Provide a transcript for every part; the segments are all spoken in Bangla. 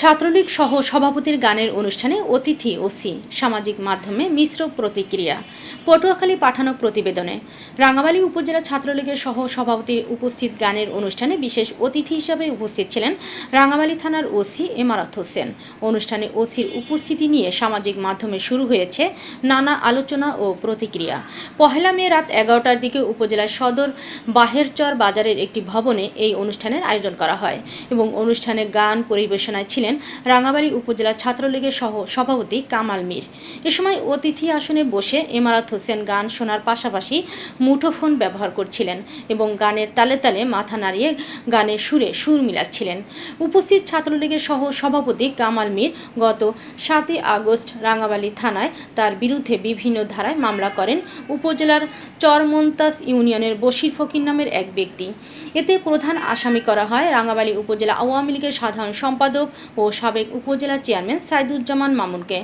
ছাত্রলীগ সহ সভাপতির গানের অনুষ্ঠানে অতিথি ওসি সামাজিক মাধ্যমে মিশ্র প্রতিক্রিয়া। পটুয়াখালী পাঠানো প্রতিবেদনে রাঙ্গামালী উপজেলা ছাত্রলীগের সহ সভাপতির উপস্থিত গানের অনুষ্ঠানে বিশেষ অতিথি হিসাবে উপস্থিত ছিলেন রাঙ্গামালী থানার ওসি এমারত হোসেন। অনুষ্ঠানে ওসির উপস্থিতি নিয়ে সামাজিক মাধ্যমে শুরু হয়েছে নানা আলোচনা ও প্রতিক্রিয়া। পহেলা মে রাত এগারোটার দিকে উপজেলার সদর বাহেরচর বাজারের একটি ভবনে এই অনুষ্ঠানের আয়োজন করা হয় এবং অনুষ্ঠানে গান পরিবেশনায় ছিলেন রাঙ্গাবাড়ী উপজেলা ছাত্রলীগের সহ সভাপতি কামাল মীর। এ সময় অতিথি আসনে বসে এমারাত হোসেন গান শোনার পাশাপাশি মুঠোফোন ব্যবহার করছিলেন এবং গানের তালে তালে মাথা নাড়িয়ে গানের সুরে সুর মিলাচ্ছিলেন। উপস্থিত ছাত্রলীগের সহ সভাপতি কামাল মীর গত সাতই আগস্ট রাঙ্গাবালী থানায় তার বিরুদ্ধে বিভিন্ন ধারায় মামলা করেন উপজেলার চরমন্তাস ইউনিয়নের বশির ফকির নামের এক ব্যক্তি। এতে প্রধান আসামি করা হয় রাঙ্গাবালী উপজেলা আওয়ামী লীগের সাধারণ সম্পাদক ও সাবেক উপজেলা চেয়ারম্যান সাইদুজ্জামান মামুনকে।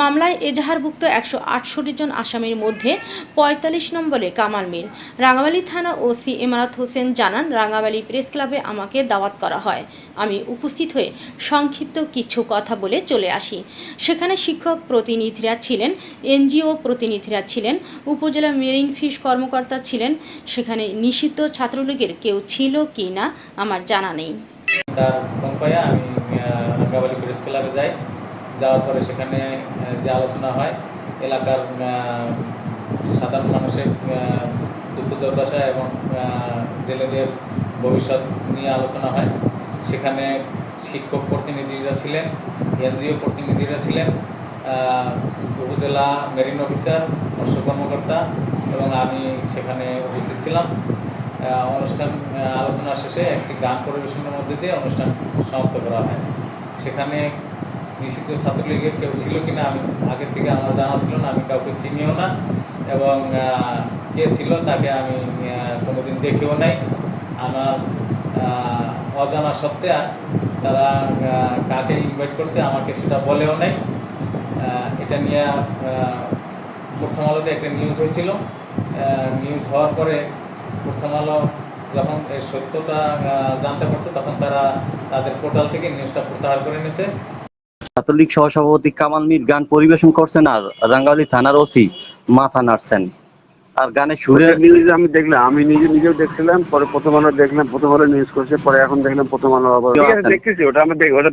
মামলায় এজাহারভুক্ত একশো আটষট্টি জন আসামির মধ্যে পঁয়তাল্লিশ নম্বরে কামাল মীর। রাঙ্গাবালী থানা ওসি এমারাত হোসেন জানান রাঙ্গাবালী প্রেস ক্লাবে আমাকে দাওয়াত করা হয়। আমি উপস্থিত হয়ে সংক্ষিপ্ত কিছু কথা বলে চলে আসি। সেখানে শিক্ষক প্রতিনিধিরা ছিলেন, এনজিও প্রতিনিধিরা ছিলেন, উপজেলা মেরিন ফিশ কর্মকর্তা ছিলেন, সেখানে নিষিদ্ধ ছাত্রলীগের কেউ ছিল কি না আমার জানা নেই। তার ফোন আমি রাঙ্গাবালি প্রেস ক্লাবে যাই। যাওয়ার পরে সেখানে যে আলোচনা হয়, এলাকার সাধারণ মানুষের দুঃখ দুর্দশা এবং জেলেদের ভবিষ্যৎ নিয়ে আলোচনা হয়। সেখানে শিক্ষক প্রতিনিধিরা ছিলেন, এনজিও প্রতিনিধিরা ছিলেন উপজেলা মেরিন অফিসার মৎস্য কর্মকর্তা এবং আমি সেখানে উপস্থিত ছিলাম। অনুষ্ঠান আলোচনা শেষে একটি গান পরিবেশনের মধ্যে দিয়ে অনুষ্ঠান সমাপ্ত করা হয়। সেখানে নিষিদ্ধ ছাত্রলীগের কেউ ছিল কি না আমি আগের থেকে আমার জানা ছিল না, আমি কাউকে চিনিও না, এবং কে ছিল তাকে আমি কোনোদিন দেখেও নাই। আমার অজানা সত্ত্বে তারা কাকে ইনভাইট করছে আমাকে সেটা বলেও নাই। এটা নিয়ে প্রথম আলোতে একটা নিউজ হয়েছিল। নিউজ হওয়ার পরে প্রথম আলো যখন এর সত্যতা জানতে পারছে তখন তারা তাদের পোর্টাল থেকে নিউজটা প্রত্যাহার করে নিয়েছে ছাত্রলীগ সহসভাপতি কামাল মির গান পরিবেশন করছেন আর রাঙ্গালি থানার ওসি মাথা নাড়ছেন আর গানের সুরে নিউজ আমি দেখলাম আমি নিজে নিজেও দেখছিলাম পরে প্রথম আলো দেখলাম প্রথম আলো নিউজ করছে পরে এখন দেখলাম প্রথম আলো আবার? দেখতেছি ওটা আমি দেখ ওটা